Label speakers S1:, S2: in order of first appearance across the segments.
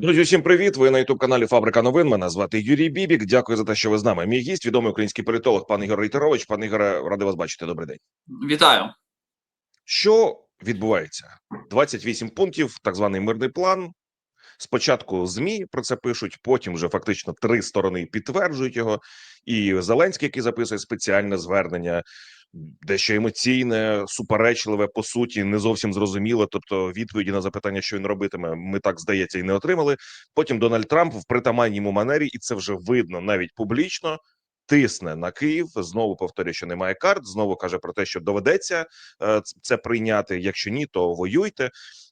S1: Друзі, всім привіт! Ви на youtube каналі Фабрика новин. Мене звати Юрій Бібік. Дякую за те, що ви з нами. Мій гість, відомий український політолог, пан Ігор Рейтерович. Пан Ігоре, радий вас бачити. Добрий день.
S2: Вітаю.
S1: Що відбувається? 28 пунктів, так званий мирний план. Спочатку змі про це пишуть, потім вже фактично три сторони підтверджують його. І Зеленський, який записує спеціальне звернення, дещо емоційне, суперечливе, по суті, не зовсім зрозуміле. Тобто, відповіді на запитання, що він робитиме, ми так здається і не отримали. Потім Дональд Трамп в притаманній манері, і це вже видно навіть публічно. Тисне на Київ, знову повторює, що немає карт. Знову каже про те, що доведеться е, це прийняти. Якщо ні, то воюйте.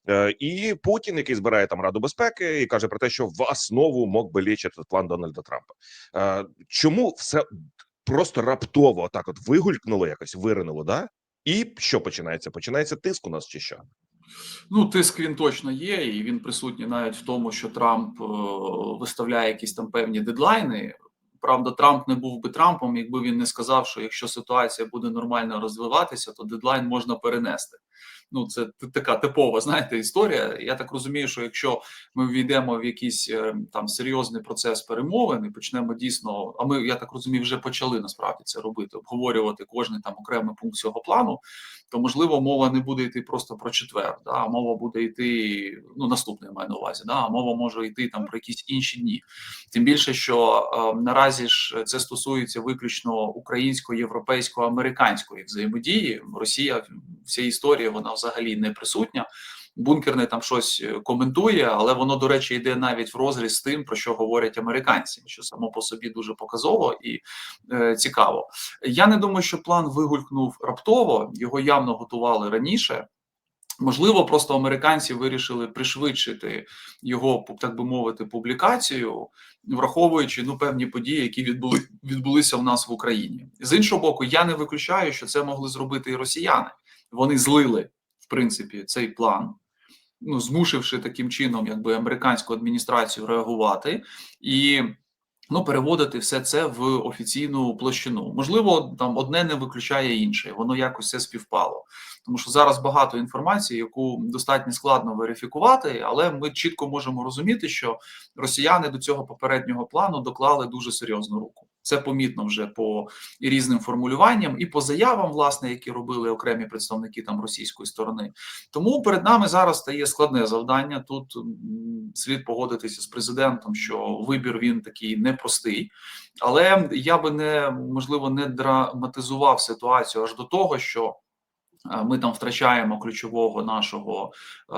S1: Е, І Путін, який збирає там Раду безпеки, і каже про те, що в основу мог би лічити план Дональда Трампа. Е, Чому все просто раптово так от вигулькнуло, якось виринуло, да? І що починається? Починається тиск у нас чи що?
S2: Ну, тиск він точно є, і він присутній навіть в тому, що Трамп е, виставляє якісь там певні дедлайни. Правда, Трамп не був би Трампом, якби він не сказав, що якщо ситуація буде нормально розвиватися, то дедлайн можна перенести. Ну, це така типова, знаєте, історія. Я так розумію, що якщо ми війдемо в якийсь е, там серйозний процес перемовин і почнемо дійсно, а ми я так розумію, вже почали насправді це робити, обговорювати кожний там окремий пункт цього плану. То можливо, мова не буде йти просто про четвер, да, мова буде йти. Ну наступний маю на увазі, да, мова може йти там про якісь інші дні. Тим більше, що е, наразі ж це стосується виключно українсько-європейсько-американської взаємодії. Росія в цій історії вона взагалі не присутня. Бункерний там щось е, коментує, але воно, до речі, йде навіть в розріз з тим, про що говорять американці, що само по собі дуже показово і е, цікаво. Я не думаю, що план вигулькнув раптово, його явно готували раніше. Можливо, просто американці вирішили пришвидшити його, так би мовити, публікацію, враховуючи ну певні події, які відбули відбулися в нас в Україні. З іншого боку, я не виключаю, що це могли зробити і росіяни. Вони злили принципі цей план. Ну, змусивши таким чином, якби американську адміністрацію реагувати і ну переводити все це в офіційну площину. Можливо, там одне не виключає інше, воно якось все співпало. Тому що зараз багато інформації, яку достатньо складно верифікувати, але ми чітко можемо розуміти, що росіяни до цього попереднього плану доклали дуже серйозну руку. Це помітно вже по різним формулюванням, і по заявам, власне, які робили окремі представники там російської сторони. Тому перед нами зараз стає складне завдання. Тут слід погодитися з президентом, що вибір він такий непростий, але я би не можливо не драматизував ситуацію аж до того, що. Ми там втрачаємо ключового нашого е,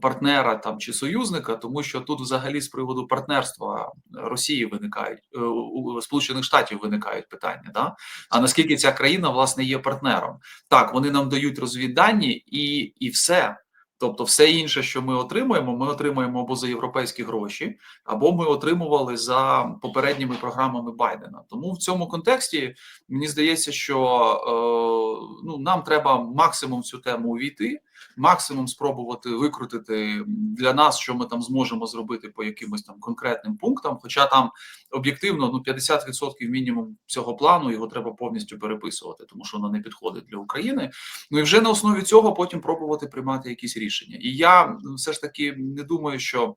S2: партнера там чи союзника, тому що тут, взагалі, з приводу партнерства Росії виникають е, Сполучених Штатів виникають питання. Да? А наскільки ця країна власне є партнером? Так, вони нам дають розвіддані і, і все. Тобто, все інше, що ми отримуємо, ми отримуємо або за європейські гроші, або ми отримували за попередніми програмами Байдена. Тому в цьому контексті мені здається, що е, ну нам треба максимум цю тему увійти, максимум спробувати викрутити для нас, що ми там зможемо зробити по якимось там конкретним пунктам. Хоча там об'єктивно ну 50% мінімум цього плану його треба повністю переписувати, тому що воно не підходить для України. Ну і вже на основі цього потім пробувати приймати якісь рішення. І я все ж таки не думаю, що.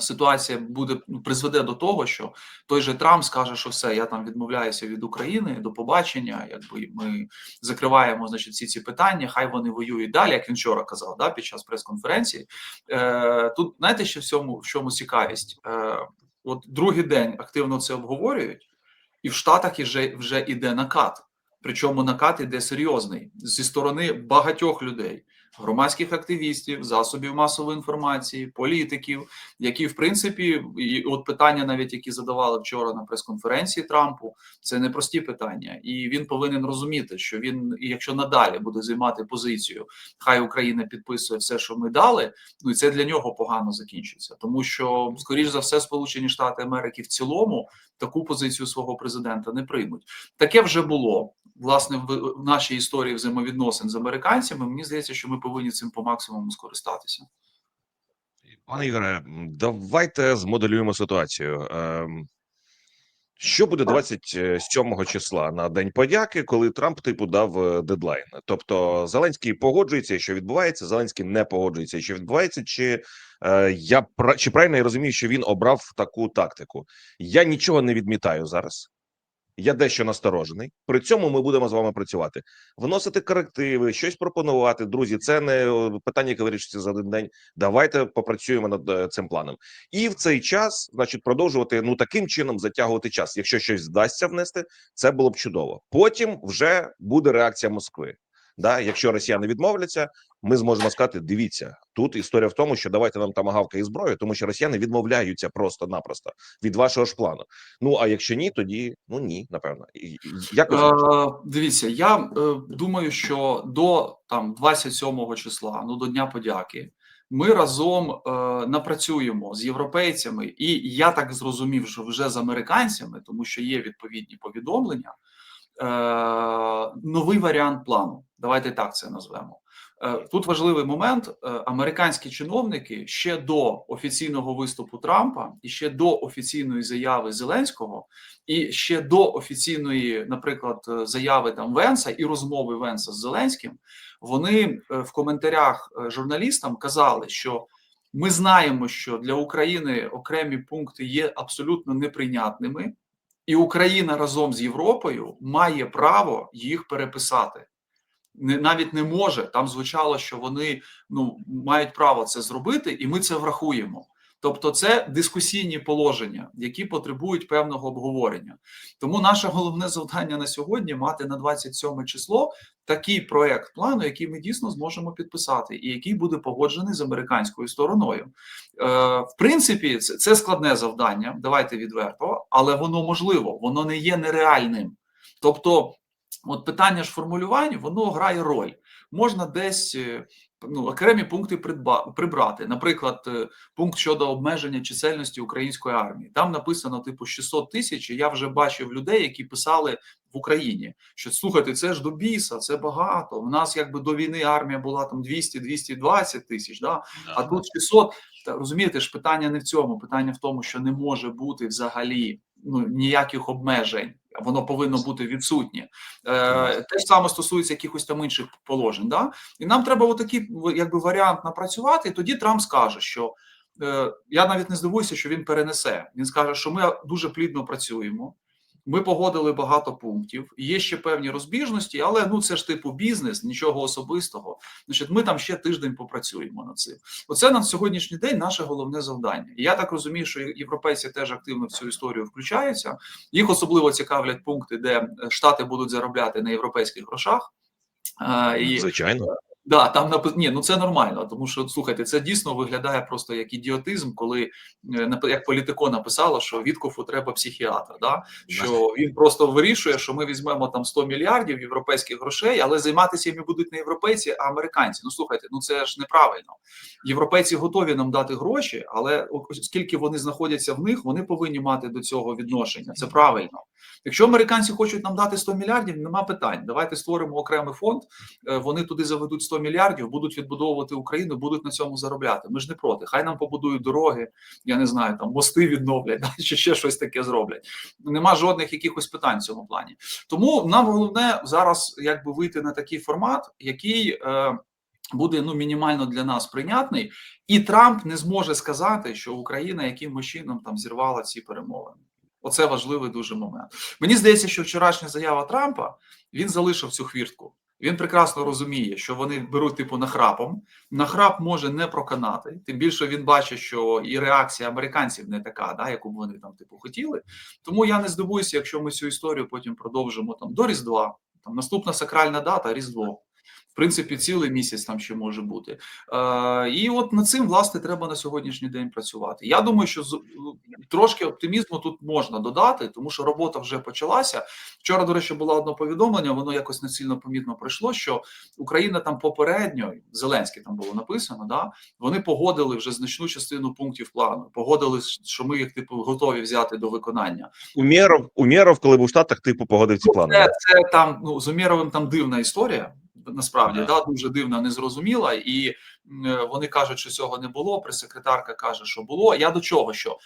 S2: Ситуація буде призведе до того, що той же Трамп скаже, що все, я там відмовляюся від України до побачення. Якби ми закриваємо значить всі ці питання, хай вони воюють далі, як він вчора казав, да, під час прес-конференції. Е, Тут знаєте, що в цьому в чому цікавість? Е, От другий день активно це обговорюють, і в Штатах вже вже іде накат. Причому накат іде серйозний зі сторони багатьох людей, громадських активістів, засобів масової інформації, політиків, які в принципі, і от питання, навіть які задавали вчора на прес-конференції Трампу, це не прості питання, і він повинен розуміти, що він, якщо надалі буде займати позицію, хай Україна підписує все, що ми дали. Ну і це для нього погано закінчиться, тому що скоріш за все, Сполучені Штати Америки в цілому таку позицію свого президента не приймуть. Таке вже було власне в, в нашій історії взаємовідносин з американцями. Мені здається, що ми повинні цим по максимуму скористатися.
S1: Пане Ігоре, давайте змоделюємо ситуацію. Ем, Що буде 27 числа на день подяки, коли Трамп типу дав е, дедлайн? Тобто Зеленський погоджується, що відбувається. Зеленський не погоджується, що відбувається. Чи е, я чи правильно я розумію, що він обрав таку тактику? Я нічого не відмітаю зараз. Я дещо насторожений. При цьому ми будемо з вами працювати, вносити корективи, щось пропонувати. Друзі, це не е, питання, яке вирішиться за один день. Давайте попрацюємо над е, цим планом. І в цей час, значить, продовжувати ну таким чином затягувати час. Якщо щось вдасться внести, це було б чудово. Потім вже буде реакція Москви. Да, якщо росіяни відмовляться, ми зможемо сказати: дивіться, тут історія в тому, що давайте нам тамагавка і зброю, тому що росіяни відмовляються просто-напросто від вашого ж плану. Ну а якщо ні, тоді ну ні, напевно. Як?
S2: Е, дивіться, я е, думаю, що до там 27 числа, ну до Дня подяки, ми разом е, напрацюємо з європейцями, і я так зрозумів, що вже з американцями, тому що є відповідні повідомлення. Е, новий варіант плану. Давайте так це назвемо. Е, Тут важливий момент. Е, Американські чиновники ще до офіційного виступу Трампа і ще до офіційної заяви Зеленського, і ще до офіційної, наприклад, е, заяви там Венса і розмови Венса з Зеленським, вони в коментарях журналістам казали, що ми знаємо, що для України окремі пункти є абсолютно неприйнятними, і Україна разом з Європою має право їх переписати. Не навіть не може там звучало, що вони ну мають право це зробити, і ми це врахуємо. Тобто, це дискусійні положення, які потребують певного обговорення. Тому наше головне завдання на сьогодні мати на 27 число такий проект плану, який ми дійсно зможемо підписати, і який буде погоджений з американською стороною. Е, в принципі, це, це складне завдання. Давайте відверто, але воно можливо, воно не є нереальним. Тобто, от питання ж формулювань, воно грає роль. Можна десь е, ну, окремі пункти придба, прибрати. Наприклад, е, пункт щодо обмеження чисельності української армії. Там написано типу 600 тисяч. і Я вже бачив людей, які писали в Україні, що слухайте, це ж до біса, це багато. У нас якби до війни армія була там 200-220 тисяч. Да? А тут 600. Та розумієте ж, питання не в цьому. Питання в тому, що не може бути взагалі ну ніяких обмежень. Воно повинно бути відсутнє. Е, те ж саме стосується якихось там інших положень. Да? І нам треба отакий якби варіант напрацювати. І тоді Трамп скаже, що е, я навіть не здивуюся, що він перенесе. Він скаже, що ми дуже плідно працюємо. Ми погодили багато пунктів. Є ще певні розбіжності, але ну це ж типу бізнес, нічого особистого. Значить, ми там ще тиждень попрацюємо над цим. Оце на сьогоднішній день наше головне завдання. Я так розумію, що європейці теж активно в цю історію включаються. Їх особливо цікавлять пункти, де штати будуть заробляти на європейських грошах. Е,
S1: Звичайно.
S2: Да, там. Ні, ну це нормально, тому що слухайте, це дійсно виглядає просто як ідіотизм, коли е, як політико написало, що Віткофу треба психіатр. Да? Що він просто вирішує, що ми візьмемо там 100 мільярдів європейських грошей, але займатися їми будуть не європейці, а американці. Ну слухайте, ну це ж неправильно. Європейці готові нам дати гроші, але оскільки вони знаходяться в них, вони повинні мати до цього відношення. Це правильно. Якщо американці хочуть нам дати 100 мільярдів, нема питань. Давайте створимо окремий фонд. е, Вони туди заведуть 100 мільярдів, будуть відбудовувати Україну, будуть на цьому заробляти. Ми ж не проти. Хай нам побудують дороги, я не знаю, там мости відновлять, чи ще щось таке зроблять. Нема жодних якихось питань в цьому плані. Тому нам головне зараз якби вийти на такий формат, який. Е, Буде ну мінімально для нас прийнятний, і Трамп не зможе сказати, що Україна якимось чином там зірвала ці перемовини. Оце важливий дуже момент. Мені здається, що вчорашня заява Трампа він залишив цю хвіртку. Він прекрасно розуміє, що вони беруть типу нахрапом. Нахрап може не проканати. Тим більше він бачить, що і реакція американців не така, да, яку б вони там типу хотіли. Тому я не здивуюся, якщо ми цю історію потім продовжимо там до Різдва. Там наступна сакральна дата Різдво. В принципі, цілий місяць там ще може бути. Е, і от над цим власне треба на сьогоднішній день працювати. Я думаю, що з трошки оптимізму тут можна додати, тому що робота вже почалася. Вчора, до речі, було одне повідомлення. Воно якось не сильно помітно пройшло. Що Україна там попередньо Зеленський там було написано. Да вони погодили вже значну частину пунктів плану. Погодили, що ми їх типу готові взяти до виконання.
S1: Умєров, Умєров, коли був в Штатах, типу погодив ці плани.
S2: Це, це там ну з Умєровим там дивна історія. Насправді,
S1: Да.
S2: дуже дивна, незрозуміла, і е, вони кажуть, що цього не було. Прес-секретарка каже, що було. Я до чого що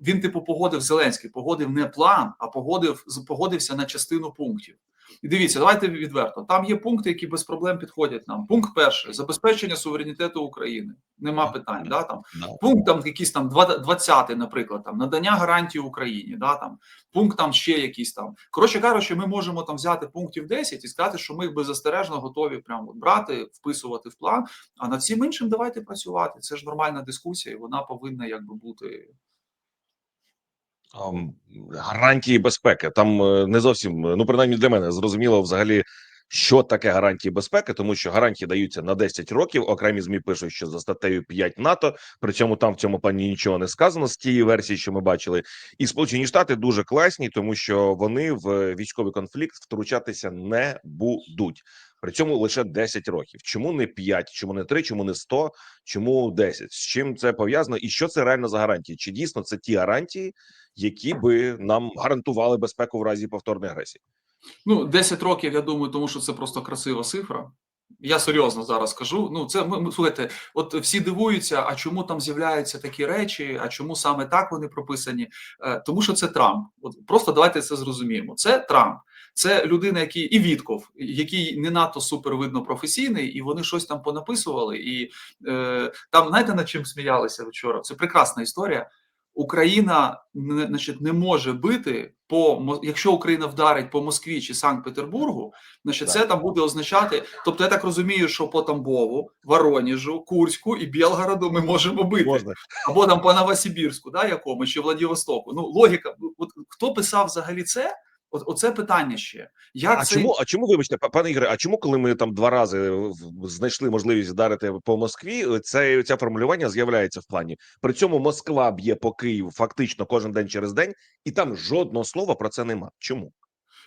S2: він, типу, погодив Зеленський, погодив не план, а погодив погодився на частину пунктів. І дивіться, давайте відверто. Там є пункти, які без проблем підходять нам. Пункт перший забезпечення суверенітету України. Нема питань. Да, там пункт там якийсь там 20, наприклад, там надання гарантій Україні, да там пункт там ще якийсь там. Коротше кажучи, ми можемо там взяти пунктів 10 і сказати, що ми їх беззастережно готові прямо брати, вписувати в план. А над всім іншим давайте працювати. Це ж нормальна дискусія, і вона повинна якби бути.
S1: Гарантії безпеки. Там е, не зовсім ну принаймні для мене зрозуміло взагалі. Що таке гарантії безпеки, тому що гарантії даються на 10 років. Окремі змі пишуть, що за статтею 5 НАТО. При цьому там в цьому плані нічого не сказано з тієї версії, що ми бачили. І Сполучені Штати дуже класні, тому що вони в військовий конфлікт втручатися не будуть. При цьому лише 10 років. Чому не 5, чому не 3, чому не 100, чому 10? З чим це пов'язано? І що це реально за гарантії? Чи дійсно це ті гарантії, які би нам гарантували безпеку в разі повторної агресії?
S2: Ну, 10 років, я думаю, тому що це просто красива цифра. Я серйозно зараз кажу. Ну, це ми, слухайте, от всі дивуються, а чому там з'являються такі речі, а чому саме так вони прописані? Е, тому що це Трамп. От просто давайте це зрозуміємо. Це Трамп, це людина, який і Вітков, який не надто супер видно професійний, і вони щось там понаписували. І е, там знаєте над чим сміялися вчора? Це прекрасна історія. Україна не, значить, не може бити по якщо Україна вдарить по Москві чи Санкт-Петербургу, значить
S1: Так.
S2: це там буде означати. Тобто, я так розумію, що по Тамбову, Вороніжу, Курську і Білгороду ми можемо бити,
S1: Можна
S2: або там по Новосибірську, да, якому чи Владивостоку. Ну логіка, от хто писав взагалі це? Оце питання ще. Як
S1: А
S2: це
S1: чому, а чому, вибачте, пане Ігоре, а чому, коли ми там два рази знайшли можливість вдарити по Москві, це ця формулювання з'являється в плані? При цьому Москва б'є по Києву фактично кожен день через день, і там жодного слова про це нема. Чому?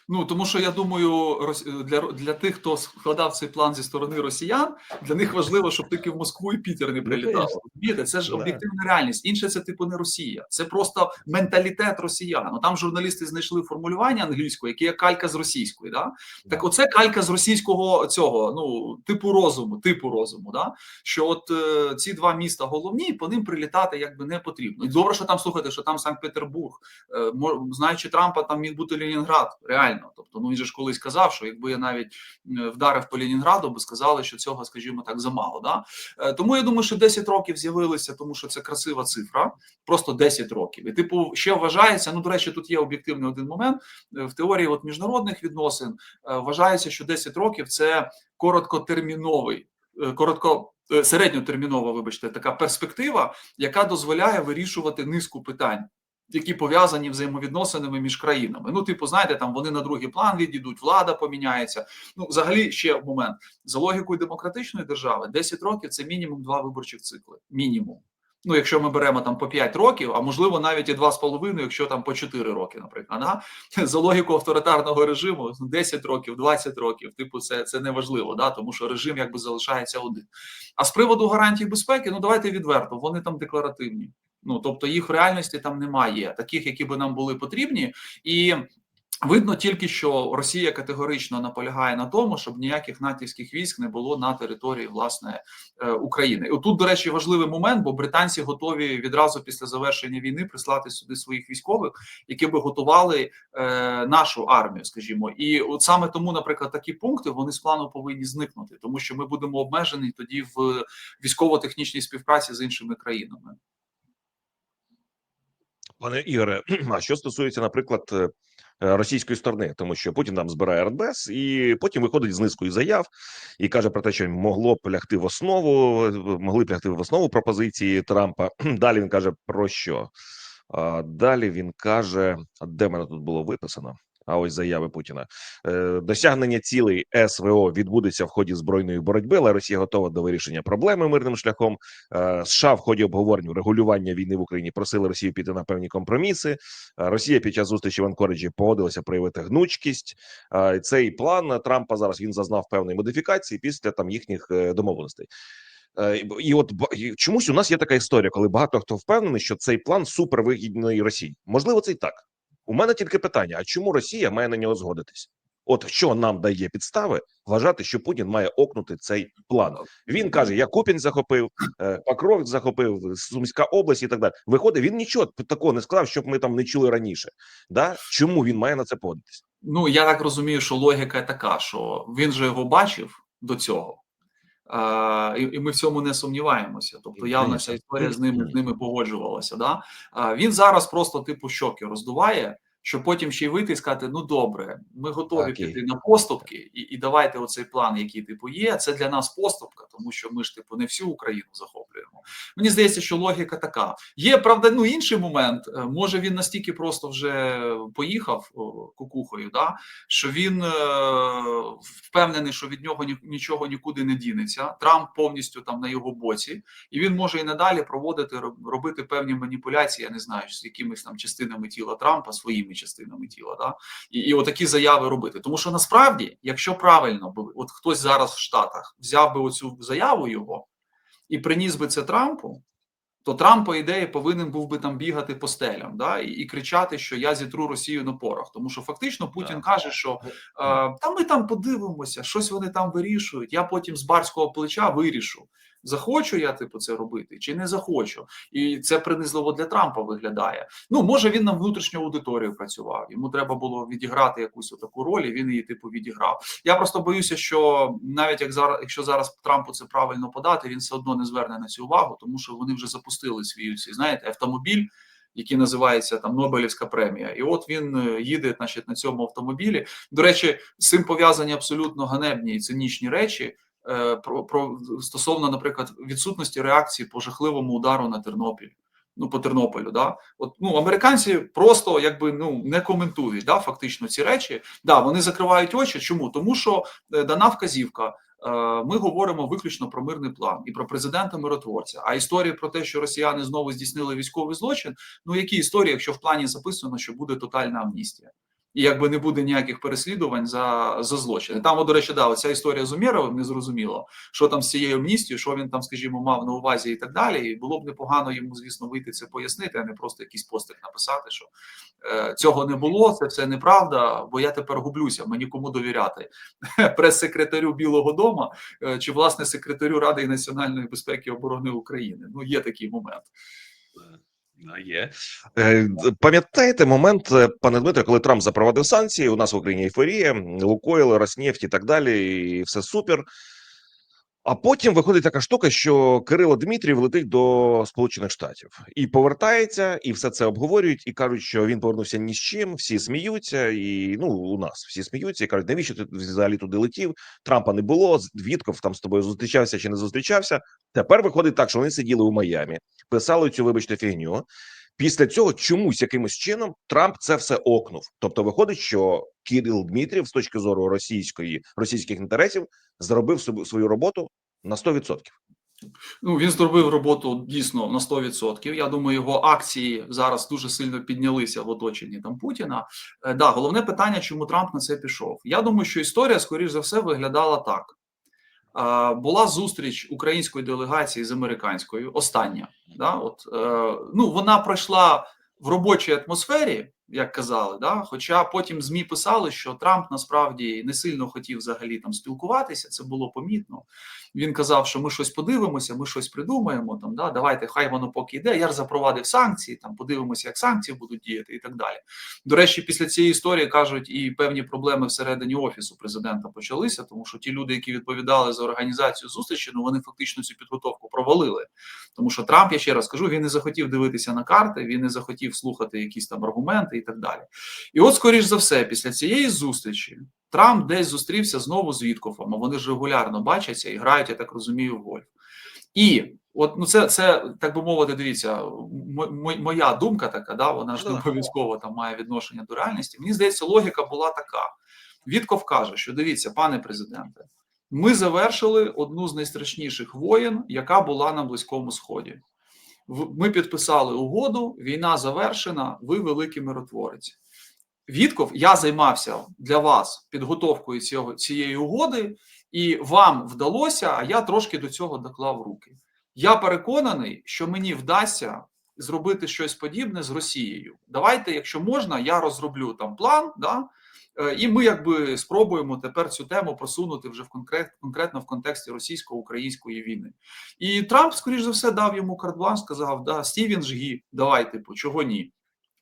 S2: Ну тому що я думаю, рос- для, для тих, хто складав цей план зі сторони росіян, для них важливо, щоб тільки в Москву і Пітер не
S1: Ну,
S2: прилітав. Розумієте, це ж
S1: Да.
S2: об'єктивна реальність. Інше це типу не Росія. Це просто менталітет росіян. Ну, Там журналісти знайшли формулювання англійською, яке є калька з російської. Да? Так, оце калька з російського цього, ну типу розуму, типу розуму. Да? Що от е, ці два міста головні, по ним прилітати якби не потрібно. І добре, що там слухайте, що там Санкт-Петербург. Е, знаючи Трампа, там міг бути Ленінград, реально. Тобто, ну він же ж колись казав, що якби я навіть вдарив по Ленінграду, би сказали, що цього, скажімо так, замало. Да? Е, Тому я думаю, що 10 років з'явилися, тому що це красива цифра, просто 10 років. І типу, ще вважається. Ну, до речі, тут є об'єктивний один момент Е, в теорії от міжнародних відносин. е, Вважається, що 10 років це короткотерміновий, коротко. Середньотермінова, вибачте, така перспектива, яка дозволяє вирішувати низку питань, які пов'язані взаємовідносинами між країнами. Ну, типу, знаєте, там вони на другий план відійдуть, влада поміняється. Ну, взагалі, ще момент за логікою демократичної держави, 10 років це мінімум два виборчих цикли. Мінімум. Ну, якщо ми беремо там по 5 років, а можливо навіть і 2,5, якщо там по 4 роки, наприклад. Да? За логіку авторитарного режиму 10 років, 20 років, типу, це, це не важливо, да? тому що режим якби залишається один. А з приводу гарантій безпеки, ну давайте відверто, вони там декларативні. Ну тобто їх в реальності там немає, таких, які би нам були потрібні, і видно тільки, що Росія категорично наполягає на тому, щоб ніяких натівських військ не було на території власне е, України. І отут, до речі, важливий момент, бо британці готові відразу після завершення війни прислати сюди своїх військових, які би готували е, нашу армію, скажімо, і от саме тому, наприклад, такі пункти вони з плану повинні зникнути, тому що ми будемо обмежені тоді в військово-технічній співпраці з іншими країнами.
S1: Пане Ігоре, а що стосується, наприклад, е, е, російської сторони, тому що Путін там збирає РДБС і потім виходить з низкою заяв і каже про те, що могло б лягти в основу, могли б лягти в основу пропозиції Трампа. Далі він каже про що? Далі він каже: де мене тут було виписано? А ось заяви Путіна Е, досягнення цілей СВО відбудеться в ході збройної боротьби, але Росія готова до вирішення проблеми мирним шляхом. Е, США в ході обговорень регулювання війни в Україні просили Росію піти на певні компроміси. Е, Росія під час зустрічі в Анкориджі погодилася проявити гнучкість. Цей план Трампа зараз він зазнав певної модифікації після там їхніх домовленостей. І от чомусь у нас є така історія, коли багато хто впевнений, що цей план супервигідний Росії. Можливо, це і так. У мене тільки питання: а чому Росія має на нього згодитись? От що нам дає підстави вважати, що Путін має окнути цей план. Він каже: я Купінь захопив, е, Покровськ захопив, Сумська область і так далі. Виходить, він нічого такого не сказав, щоб ми там не чули раніше. Да? Чому він має на це погодитися?
S2: Ну я так розумію, що логіка така, що він же його бачив до цього. А, і, і ми в цьому не сумніваємося. Тобто, явно ця історія з ними з ними погоджувалася. Да? А, він зараз просто типу щоки роздуває, щоб потім ще й вийти і сказати: ну добре, ми готові
S1: Окей.
S2: піти на поступки, і, і давайте оцей план, який типу є. Це для нас поступка, тому що ми ж типу не всю Україну захоплюємо. Мені здається, що логіка така. Є правда, ну інший момент. Е, Може він настільки просто вже поїхав кукухою, да що він е, впевнений, що від нього ні, нічого нікуди не дінеться. Трамп повністю там на його боці, і він може і надалі проводити робити певні маніпуляції. Я не знаю, з якимись там частинами тіла Трампа, своїми частинами тіла, да і, і отакі заяви робити. Тому що насправді, якщо правильно би от хтось зараз в Штатах взяв би оцю заяву його і приніс би це Трампу. То Трамп, по ідеї, повинен був би там бігати по стелям, да, і, і кричати, що я зітру Росію на порох. Тому що фактично Путін
S1: Так.
S2: каже, що е, та ми там подивимося, щось вони там вирішують. Я потім з барського плеча вирішу. Захочу я типу це робити чи не захочу, і це принизливо для Трампа виглядає. Ну може він на внутрішню аудиторію працював. Йому треба було відіграти якусь таку роль. і Він її типу відіграв. Я просто боюся, що навіть як зараз, якщо зараз Трампу це правильно подати, він все одно не зверне на цю увагу, тому що вони вже запустили свій знаєте, автомобіль. Який називається там Нобелівська премія, і от він е, їде, значить, на цьому автомобілі. До речі, з цим пов'язані абсолютно ганебні і цинічні речі. Е, Про, про стосовно, наприклад, відсутності реакції по жахливому удару на Тернопіль. Ну, по Тернополю, да, от ну американці просто якби ну не коментують да, фактично ці речі. Да, вони закривають очі. Чому? Тому що е, дана вказівка. е, Ми говоримо виключно про мирний план і про президента миротворця. А історії про те, що росіяни знову здійснили військовий злочин. Ну які історії, якщо в плані записано, що буде тотальна амністія, і якби не буде ніяких переслідувань за, за злочини. Там, до речі, да, оця історія з Умєровим не зрозуміло, що там з цією амністією, що він там, скажімо, мав на увазі і так далі. І було б непогано йому, звісно, вийти це пояснити, а не просто якийсь постик написати, що е, цього не було, це все неправда, бо я тепер гублюся, мені кому довіряти прес-секретарю Білого Дому е, чи власне секретарю Ради національної безпеки і оборони України. Ну є такий момент.
S1: Є Е, пам'ятаєте момент, е, пане Дмитре, коли Трамп запровадив санкції? У нас в Україні ейфорія, Лукойл, Роснефть і так далі, і все супер. А потім виходить така штука, що Кирило Дмитрів летить до Сполучених Штатів і повертається, і все це обговорюють, і кажуть, що він повернувся ні з чим. Всі сміються, і ну у нас всі сміються і кажуть, навіщо ти взагалі туди летів? Трампа не було. Вітков там з тобою зустрічався чи не зустрічався. Тепер виходить так, що вони сиділи у Майамі, писали цю, вибачте, фігню. Після цього чомусь якимось чином Трамп це все окнув. Тобто, виходить, що Кирил Дмитрів з точки зору російської російських інтересів зробив собі свою роботу на 100%.
S2: Ну він зробив роботу дійсно на 100%. Я думаю, його акції зараз дуже сильно піднялися в оточенні там Путіна. Е, да, головне питання, чому Трамп на це пішов. Я думаю, що історія, скоріш за все, виглядала так. Була зустріч української делегації з американською. Остання, да, от е, ну вона пройшла в робочій атмосфері, як казали. Да, Хоча потім змі писали, що Трамп насправді не сильно хотів взагалі там спілкуватися. Це було помітно. Він казав, що ми щось подивимося, ми щось придумаємо. Там да, давайте, хай воно поки йде. Я ж запровадив санкції. Там подивимося, як санкції будуть діяти, і так далі. До речі, після цієї історії кажуть, і певні проблеми всередині офісу президента почалися, тому що ті люди, які відповідали за організацію зустрічі, ну вони фактично цю підготовку провалили. Тому що Трамп, я ще раз кажу, він не захотів дивитися на карти, він не захотів слухати якісь там аргументи і так далі. І от, скоріш за все, після цієї зустрічі Трамп десь зустрівся знову з Віткофом, а вони ж регулярно бачаться і грають, я так розумію, в гольф. І от ну це, це так би мовити, дивіться, моя думка така, да, вона ж не обов'язково там має відношення до реальності. Мені здається, логіка була така. Вітков каже, що дивіться, пане президенте, ми завершили одну з найстрашніших воєн, яка була на Близькому Сході. Ми підписали угоду, війна завершена, ви великий миротворець. Вітков, я займався для вас підготовкою цього, цієї угоди, і вам вдалося, а я трошки до цього доклав руки. Я переконаний, що мені вдасться зробити щось подібне з Росією. Давайте, якщо можна, я розроблю там план, да, і ми якби спробуємо тепер цю тему просунути вже в конкрет, конкретно в контексті російсько-української війни. І Трамп, скоріш за все, дав йому карт-бланш, сказав: да, Стівен жгі, давай, типу, чого ні.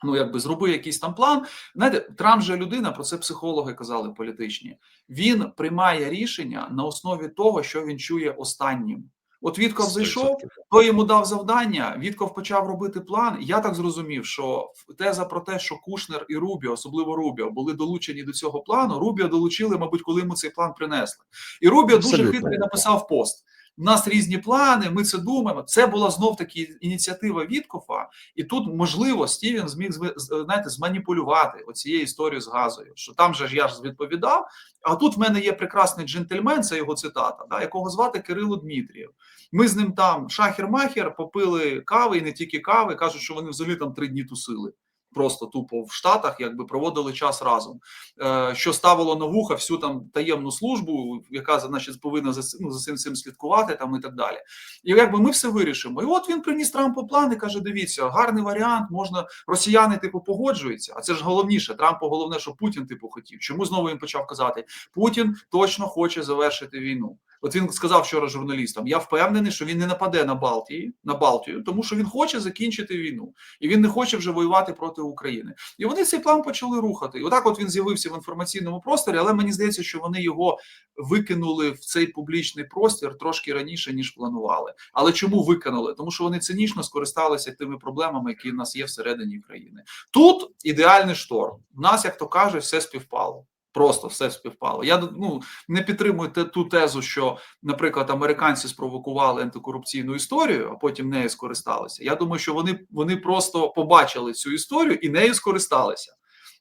S2: Ну, якби зроби якийсь там план. Знаєте, Трамп же людина, про це психологи казали політичні. Він приймає рішення на основі того, що він чує останнім. От Вітков зайшов,
S1: 100%.
S2: той йому дав завдання. Вітков почав робити план. Я так зрозумів, що теза про те, що Кушнер і Рубіо, особливо Рубіо, були долучені до цього плану. Рубіо долучили, мабуть, коли йому цей план принесли. І Рубіо дуже хитрий написав пост. У нас різні плани, ми це думаємо. Це була знов таки ініціатива Віткофа, і тут можливо Стівен зміг знаєте, зманіпулювати оцією історією з газою. Що там же ж я ж відповідав. А тут в мене є прекрасний джентльмен, це його цитата, да, якого звати Кирило Дмитрієв. Ми з ним там шахер-махер попили кави, і не тільки кави. кажуть, що вони взагалі там три дні тусили. Просто тупо в Штатах якби проводили час разом, е, що ставило на вуха всю там таємну службу, яка значить повинна за, ну, за цим цим слідкувати там і так далі. І якби ми все вирішимо. І от він приніс Трампу план і каже: дивіться, гарний варіант, можна росіяни, типу, погоджуються. А це ж головніше. Трампу головне, що Путін типу хотів. Чому знову він почав казати? Путін точно хоче завершити війну. От він сказав вчора журналістам: я впевнений, що він не нападе на Балтії, на Балтію, тому що він хоче закінчити війну, і він не хоче вже воювати проти України. І вони цей план почали рухати. І отак, от він з'явився в інформаційному просторі, але мені здається, що вони його викинули в цей публічний простір трошки раніше ніж планували. Але чому викинули? Тому що вони цинічно скористалися тими проблемами, які в нас є всередині країни. Тут ідеальний шторм. В нас, як то кажуть, все співпало. Просто все співпало. Я ну не підтримую ту тезу, що, наприклад, американці спровокували антикорупційну історію, а потім нею скористалися. Я думаю, що вони, вони просто побачили цю історію і нею скористалися.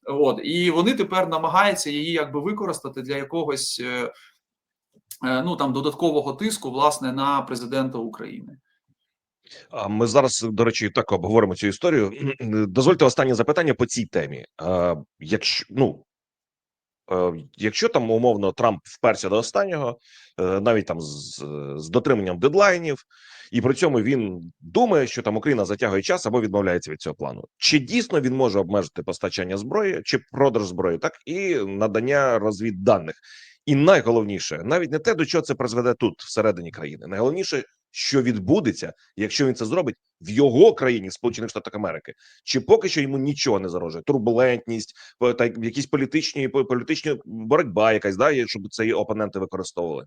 S2: От і вони тепер намагаються її якби використати для якогось е, е, ну там додаткового тиску, власне, на президента України.
S1: Ми зараз, до речі, так обговоримо цю історію. Дозвольте останнє запитання по цій темі. Якщо ну якщо там умовно Трамп вперся до останнього, е, навіть там з, з дотриманням дедлайнів, і при цьому він думає, що там Україна затягує час або відмовляється від цього плану. Чи дійсно він може обмежити постачання зброї чи продаж зброї, так і надання розвідданих? І найголовніше, навіть не те, до чого це призведе тут, всередині країни. Найголовніше, що відбудеться, якщо він це зробить в його країні, Сполучених Штатах Америки, чи поки що йому нічого не загрожує? Турбулентність, по- та якісь політичні по- політична боротьба, якась да, є, щоб це опоненти використовували.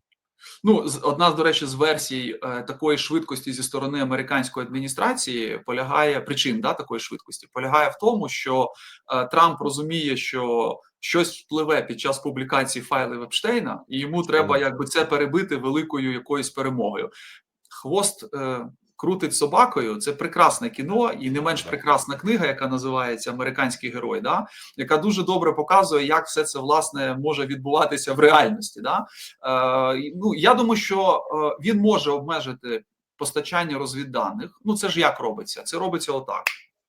S2: Ну, одна до речі, з версій е, такої швидкості зі сторони американської адміністрації полягає причин да, такої швидкості, полягає в тому, що е, Трамп розуміє, що щось впливе під час публікації файлів Епштейна, і йому треба якби це перебити великою якоюсь перемогою. Хвост е, крутить собакою. Це прекрасне кіно, і не менш прекрасна книга, яка називається Американський герой, да, яка дуже добре показує, як все це власне може відбуватися в реальності. Да? Е, ну я думаю, що е, він може обмежити постачання розвідданих. Ну це ж як робиться? Це робиться отак.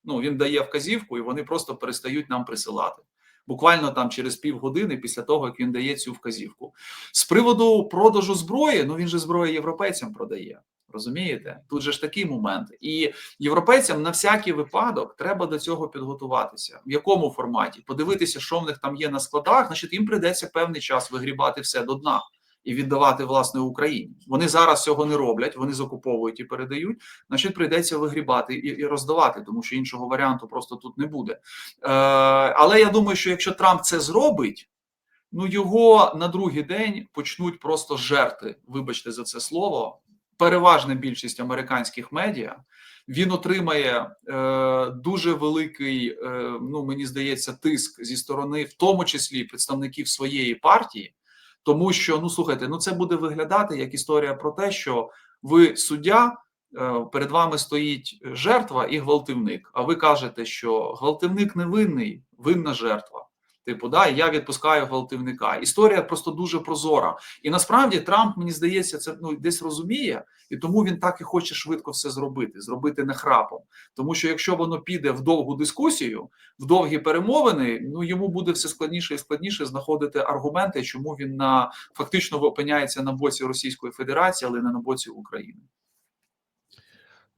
S2: Ну він дає вказівку, і вони просто перестають нам присилати. Буквально там через півгодини після того, як він дає цю вказівку. З приводу продажу зброї, ну він же зброю європейцям продає. Розумієте? Тут же ж такий момент. І європейцям на всякий випадок треба до цього підготуватися. В якому форматі? Подивитися, що в них там є на складах, значить їм прийдеться певний час вигрібати все до дна і віддавати власне Україні. Вони зараз цього не роблять, вони закуповують і передають. Значить, прийдеться вигрібати і, і роздавати, тому що іншого варіанту просто тут не буде. Е, але я думаю, що якщо Трамп це зробить. Ну, його на другий день почнуть просто жерти, вибачте за це слово. Переважна більшість американських медіа він отримає е, дуже великий, е, ну мені здається, тиск зі сторони, в тому числі представників своєї партії, тому що ну слухайте, ну це буде виглядати як історія про те, що ви суддя. е, Перед вами стоїть жертва і гвалтівник. А ви кажете, що гвалтівник невинний, винна жертва. Типу, да, я відпускаю гвалтівника. Історія просто дуже прозора. І насправді Трамп, мені здається, це ну десь розуміє, і тому він так і хоче швидко все зробити, зробити не храпом. Тому що якщо воно піде в довгу дискусію, в довгі перемовини, ну йому буде все складніше і складніше знаходити аргументи, чому він на фактично опиняється на боці Російської Федерації, але не на боці України.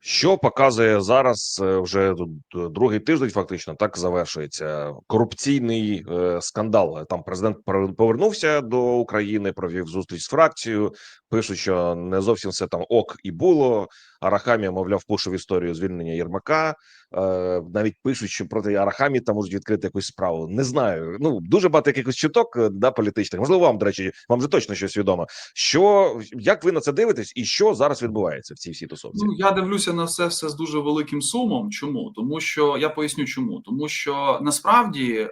S1: Що показує зараз е, вже тут, е, другий тиждень, фактично так завершується корупційний е, скандал. Там президент повернувся до України, провів зустріч з фракцією. Пишуть, що не зовсім все там ок і було. Арахамія, мовляв, пушив історію звільнення Єрмака. Е, навіть пишуть, що проти Арахамії там можуть відкрити якусь справу. Не знаю. Ну дуже багато якихось чуток е, да, політичних. Можливо, вам, до речі, вам же точно щось відомо. Що як ви на це дивитесь, і що зараз відбувається в цій всій тусовці?
S2: Ну я дивлюся на все все з дуже великим сумом. Чому? Тому що я поясню, чому тому, що насправді е,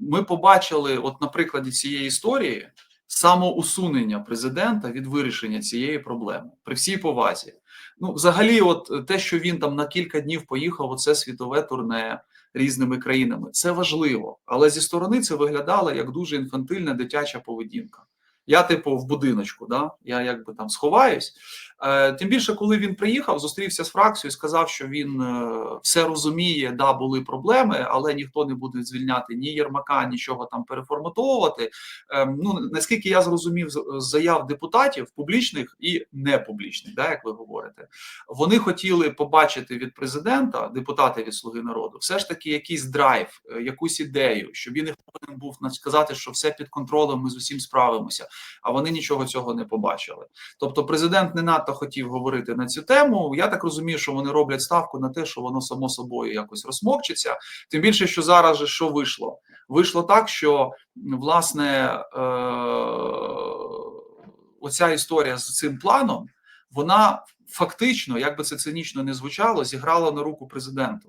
S2: ми побачили, от на прикладі цієї історії, самоусунення президента від вирішення цієї проблеми при всій повазі. Ну, взагалі, от те, що він там на кілька днів поїхав, оце світове турне різними країнами, це важливо, але зі сторони це виглядало як дуже інфантильна дитяча поведінка. Я, типу, в будиночку, да? я якби там сховаюсь. Е, Тим більше, коли він приїхав, зустрівся з фракцією, сказав, що він е, все розуміє, да, були проблеми, але ніхто не буде звільняти ні Єрмака, нічого там переформатовувати. Е, ну наскільки я зрозумів з заяв депутатів, публічних і непублічних, да, як ви говорите, вони хотіли побачити від президента, депутати від Слуги народу, все ж таки якийсь драйв, е, якусь ідею, щоб він не повинен був сказати, що все під контролем, ми з усім справимося. А вони нічого цього не побачили. Тобто, президент не надто хотів говорити на цю тему. Я так розумію, що вони роблять ставку на те, що воно само собою якось розмокчиться. Тим більше, що зараз же що вийшло? Вийшло так, що власне е- оця історія з цим планом, вона фактично, як би це цинічно не звучало, зіграла на руку президенту.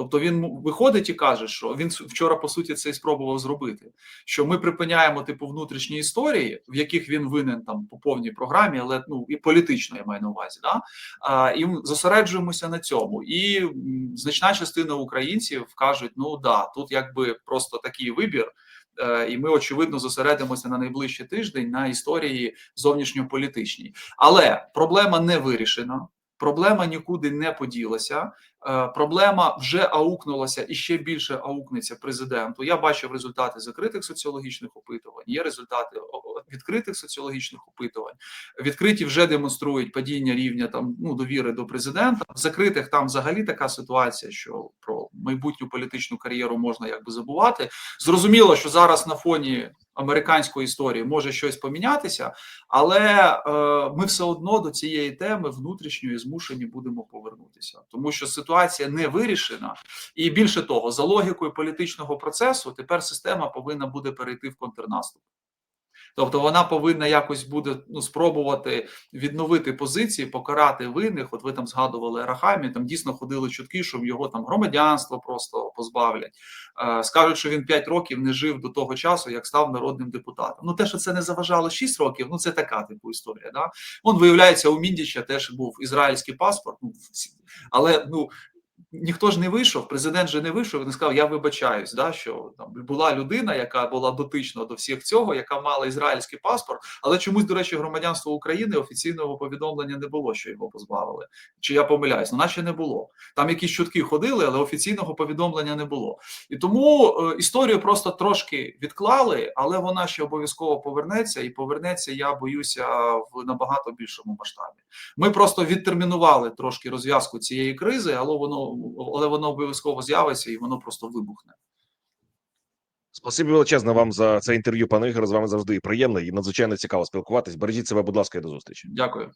S2: Тобто він виходить і каже, що він вчора по суті це і спробував зробити. Що ми припиняємо типу внутрішні історії, в яких він винен там по повній програмі, але ну і політично я маю на увазі, да а, і зосереджуємося на цьому. І значна частина українців кажуть: ну да, тут якби просто такий вибір. е, І ми очевидно зосередимося на найближчий тиждень на історії зовнішньополітичній. Але проблема не вирішена. Проблема нікуди не поділася. Е, Проблема вже аукнулася і ще більше аукнеться президенту. Я бачив результати закритих соціологічних опитувань. Є результати відкритих соціологічних опитувань. Відкриті вже демонструють падіння рівня там ну довіри до президента. В закритих там взагалі така ситуація, що про майбутню політичну кар'єру можна якби забувати. Зрозуміло, що зараз на фоні американської історії може щось помінятися, але е, ми все одно до цієї теми внутрішньої змушені будемо повернутися, тому що ситуація не вирішена, і більше того, за логікою політичного процесу, тепер система повинна буде перейти в контрнаступ. Тобто вона повинна якось буде ну, спробувати відновити позиції, покарати винних. От ви там згадували Арахамі, там дійсно ходили чутки, що його там громадянство просто позбавлять. Е, скажуть, що він 5 років не жив до того часу, як став народним депутатом. Ну те, що це не заважало 6 років, ну це така типу історія. Да? Он виявляється, у Міндіча теж був ізраїльський паспорт. Ну але ну. Ніхто ж не вийшов, президент же не вийшов. Він сказав: Я вибачаюсь, да, що там була людина, яка була дотична до всіх цього, яка мала ізраїльський паспорт, але чомусь, до речі, громадянство України офіційного повідомлення не було, що його позбавили. Чи я помиляюсь? Ну, наче не було. Там якісь чутки ходили, але офіційного повідомлення не було. І тому е, історію просто трошки відклали, але вона ще обов'язково повернеться, і повернеться, я боюся, в набагато більшому масштабі. Ми просто відтермінували трошки розв'язку цієї кризи, але воно але воно обов'язково з'явиться і воно просто вибухне.
S1: Спасибі величезне вам за це інтерв'ю, пане Ігор. З вами завжди приємно і надзвичайно цікаво спілкуватись. Бережіть себе, будь ласка, і до зустрічі.
S2: Дякую.